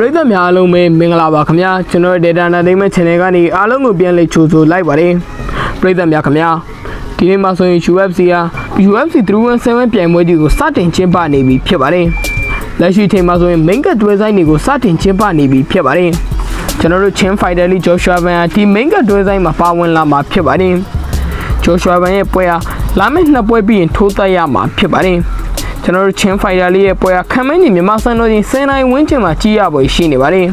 ပရိသတ်များအားလုံးပဲမင်္ဂလာပါခင်ဗျာကျွန်တော်တို့ Data Entertainment Channel ကနေအားလုံးကိုပြန်လည်ကြိုဆိုလိုက်ပါတယ်ပရိသတ်များခင်ဗျာဒီနေ့မှာဆိုရင် UFC ဟာ UFC 317ပြိုင်ပွဲကြီးကိုစတင်ကျင်းပနေပြီဖြစ်ပါတယ်လက်ရှိအချိန်မှာဆိုရင် main card တွဲဆိုင်တွေကိုစတင်ကျင်းပနေပြီဖြစ်ပါတယ်ကျွန်တော်တို့ Chin Fighter လေး Joshua Van ဟာဒီ main card တွဲဆိုင်မှာပါဝင်လာမှာဖြစ်ပါတယ် Joshua Van ရဲ့ပွဲဟာလာမယ့်နှစ်ပွဲပြီးရင်ထိုးသက်ရမှာဖြစ်ပါတယ် ကျွန်တော်တို့ Chin Fighter လေးရဲ့ပွဲဟာခံမင်းကြီးမြန်မာစံတော်ချိန်10နိုင်ဝန်းကျင်မှာကြီးရပွဲရှိနေပါတယ်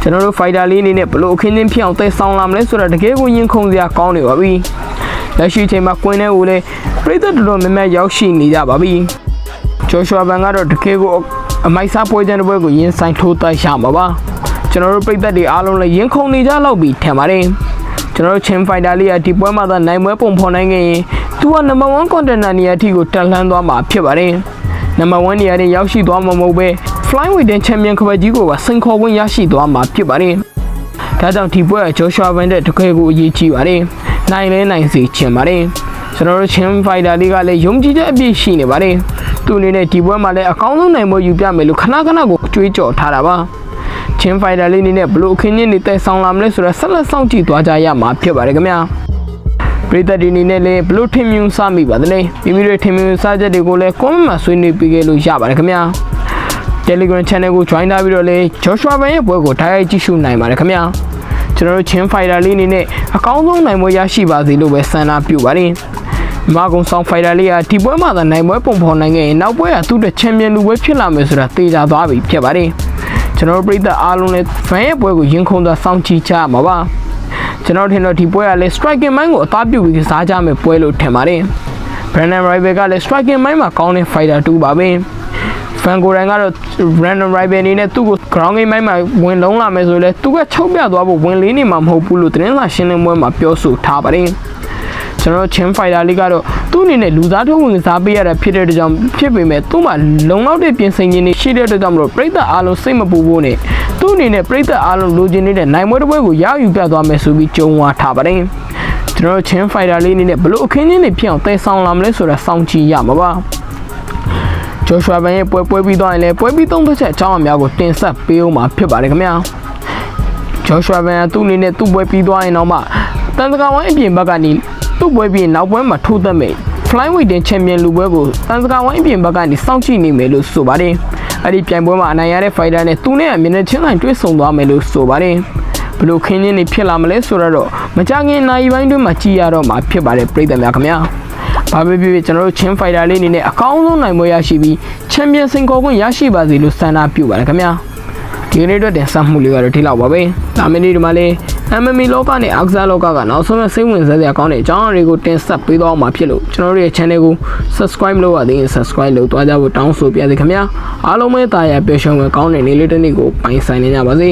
ကျွန်တော်တို့ Fighter လေးအနေနဲ့ဘလို့အခင်းချင်းဖြစ်အောင်တည်ဆောင်လာမလဲဆိုတော့တကယ်ကိုရင်ခုန်စရာကောင်းနေပါပြီလက်ရှိအချိန်မှာကွင်းထဲကိုလည်းပြည်သက်တော်တော်များများရောက်ရှိနေကြပါပြီ Joshua Van ကတော့တကယ်ကိုအမိုက်စားပွဲချမ်းတစ်ပွဲကိုရင်ဆိုင်ထိုးသက်ရမှာပါကျွန်တော်တို့ပြည်သက်တွေအားလုံးလည်းရင်ခုန်နေကြလောက်ပြီထင်ပါတယ် ကျွန်တော်တို့ Chin Fighter လေးကဒီပွဲမှာသာနိုင်ပွဲပုံဖော်နိုင်ခဲ့ရင်သူက number 1 contender နေရာအထိကိုတက်လှမ်းသွားမှာဖြစ်ပါတယ်။ number 1နေရာနဲ့ရောက်ရှိသွားမှာမဟုတ်ပဲ flyweight ချန်ပီယံကပတ်ကြီးကိုပါစိန်ခေါ်ဝင်ရရှိသွားမှာဖြစ်ပါတယ်။ဒါကြောင့်ဒီပွဲက Joshua Van တဲ့တကယ်ကိုအရေးကြီးပါတယ်။နိုင်လဲနိုင်စီချင်ပါတယ်။ကျွန်တော်တို့ Chin Fighter လေးကလည်းယုံကြည်တဲ့အပြည့်ရှိနေပါတယ်။သူအနေနဲ့ဒီပွဲမှာလည်းအကောင်းဆုံးနိုင်ပွဲယူပြမယ်လို့ခဏခဏကိုကြွေးကြော်ထားတာပါ။ Chin Fighter လေးအနေနဲ့ဘလို့အခင်းချင်းတွေတက်ဆောင်လာမလဲဆိုတော့ဆက်လက်စောင့်ကြည့်သွားကြရမှာဖြစ်ပါတယ်ခင်ဗျာ။ပရိသတ်ဒီအနေနဲ့လည်းဘလို့ထင်မြင်စမိပါသလဲမိမိတို့ထင်မြင်စချက်တွေကိုလည်း comment မှာဆွေးနွေးပေးခဲ့လို့ရပါတယ်ခင်ဗျာ Telegram channel ကို join ထားပြီးတော့လည်း Joshua Van ရဲ့ပွဲကိုတိုက်ရိုက်ကြည့်ရှုနိုင်ပါတယ်ခင်ဗျာကျွန်တော်တို့ Chin Fighter လေးအနေနဲ့အကောင်းဆုံးနိုင်ပွဲရရှိပါစေလို့ပဲဆန္ဒပြုပါတယ်မာကုံဆောင်ဖိုင်တာလေးကဒီပွဲမှာသာနိုင်ပွဲပုံဖော်နိုင်ခဲ့ရင်နောက်ပွဲကသူ့တဲ့ချန်ပီယံလူပွဲဖြစ်လာမယ်ဆိုတာသိကြသွားပြီဖြစ်ပါတယ် ကျွန်တော်တို့ပြည်သက်အားလုံးလည်း fan ရဲ့ပွဲကိုရင်ခုန်သာစောင့်ကြည့်ကြရမှာပါကျွန်တော်ထင်တော့ဒီပွဲကလည်း striking mind ကိုအသားပြုတ်ပြီးကစားကြမယ်ပွဲလို့ထင်ပါတယ် Brandon Rival ကလည်း striking mind မှာကောင်းတဲ့ fighter တူပါပဲ fan ကိုယ်တိုင်ကတော့ Brandon Rival အနေနဲ့သူ့ကို ground game မိုင်းမှာဝင်လုံးလာမယ်ဆိုရင်လည်းသူကချုပ်ပြသွားဖို့ဝင်လေးနေမှာမဟုတ်ဘူးလို့သတင်းစာရှင်းလင်းပွဲမှာပြောဆိုထားပါတယ်ကျွန်တော် Chin Fighter လေးကတော့ သူ့အနေနဲ့လူသားထုတ်ဝင်စားပေးရတာဖြစ်တဲ့အတွက်ကြောင့်ဖြစ်ပေမဲ့သူ့မှာလုံလောက်တဲ့ပြင်ဆင်ခြင်းတွေရှိတဲ့အတွက်ကြောင့်မလို့ပြည်သက်အားလုံးစိတ်မပူဖို့နဲ့သူ့အနေနဲ့ပြည်သက်အားလုံးလိုချင်နေတဲ့နိုင်ပွဲတစ်ပွဲကိုရယူပြသွားမယ်ဆိုပြီးကြုံဝါထားပါတယ်ကျွန်တော် Chin Fighter လေးအနေနဲ့ဘလို့အခင်းချင်းတွေဖြစ်အောင်တည်ဆောင်လာမလဲဆိုတာစောင့်ကြည့်ရမှာပါဂျိုရှွာဘန်ရဲ့ပွဲပွဲပြီးသွားရင်လည်းပွဲပြီးသုံးသက်ချက်အကြောင်းအများကိုတင်ဆက်ပေးအောင်မှာဖြစ်ပါတယ်ခင်ဗျာဂျိုရှွာဘန်ကသူ့အနေနဲ့သူ့ပွဲပြီးသွားရင်တော့မှတန်တကာဝိုင်းအပြင်ဘက်ကနေ သူ့ပွဲပြီးရင်နောက်ပွဲမှာထိုးသက်မယ် flyweight တင်ချန်ပီယံလူပွဲကိုတန်တကာဝိုင်းအပြင်ဘက်ကနေစောင့်ကြည့်နေမယ်လို့ဆိုပါတယ်အဲ့ဒီပြိုင်ပွဲမှာအနိုင်ရတဲ့ fighter နဲ့သူနဲ့အမြင်နဲ့ချင်းဆိုင်တွေ့ဆုံသွားမယ်လို့ဆိုပါတယ်ဘလို့ခင်းချင်းနေဖြစ်လာမလဲဆိုတော့မကြခင်နိုင်ပိုင်းတွင်းမှာကြည်ရတော့မှာဖြစ်ပါတယ်ပြည်သက်များခင်ဗျာဘာပဲဖြစ်ဖြစ်ကျွန်တော်တို့ချင်းဖိုင်တာလေးအနေနဲ့အကောင်းဆုံးနိုင်ပွဲရရှိပြီးချန်ပီယံစင်ခေါ်ခွင့်ရရှိပါစေလို့ဆန္ဒပြုပါတယ်ခင်ဗျာဒီကနေ့အတွက်တင်ဆက်မှုလေးကတော့ဒီလောက်ပါပဲဒါမင်းဒီမှာလေး MMA လောကနဲ့အောက်စားလောကကနောက်ဆုံးစိတ်ဝင်စားစရာကောင်းတဲ့အကြောင်းအရာတွေကိုတင်ဆက်ပေးသွားမှာဖြစ်လို့ကျွန်တော်တို့ရဲ့ channel ကို subscribe လုပ်ရသေးရင် subscribe လုပ်သွားကြဖို့တောင်းဆိုပြရစီခင်ဗျာအားလုံးပဲတာယာပျော်ရွှင်ဝင်ကောင်းတဲ့နေ့လေးတစ်နေ့ကိုပိုင်ဆိုင်နေကြပါစေ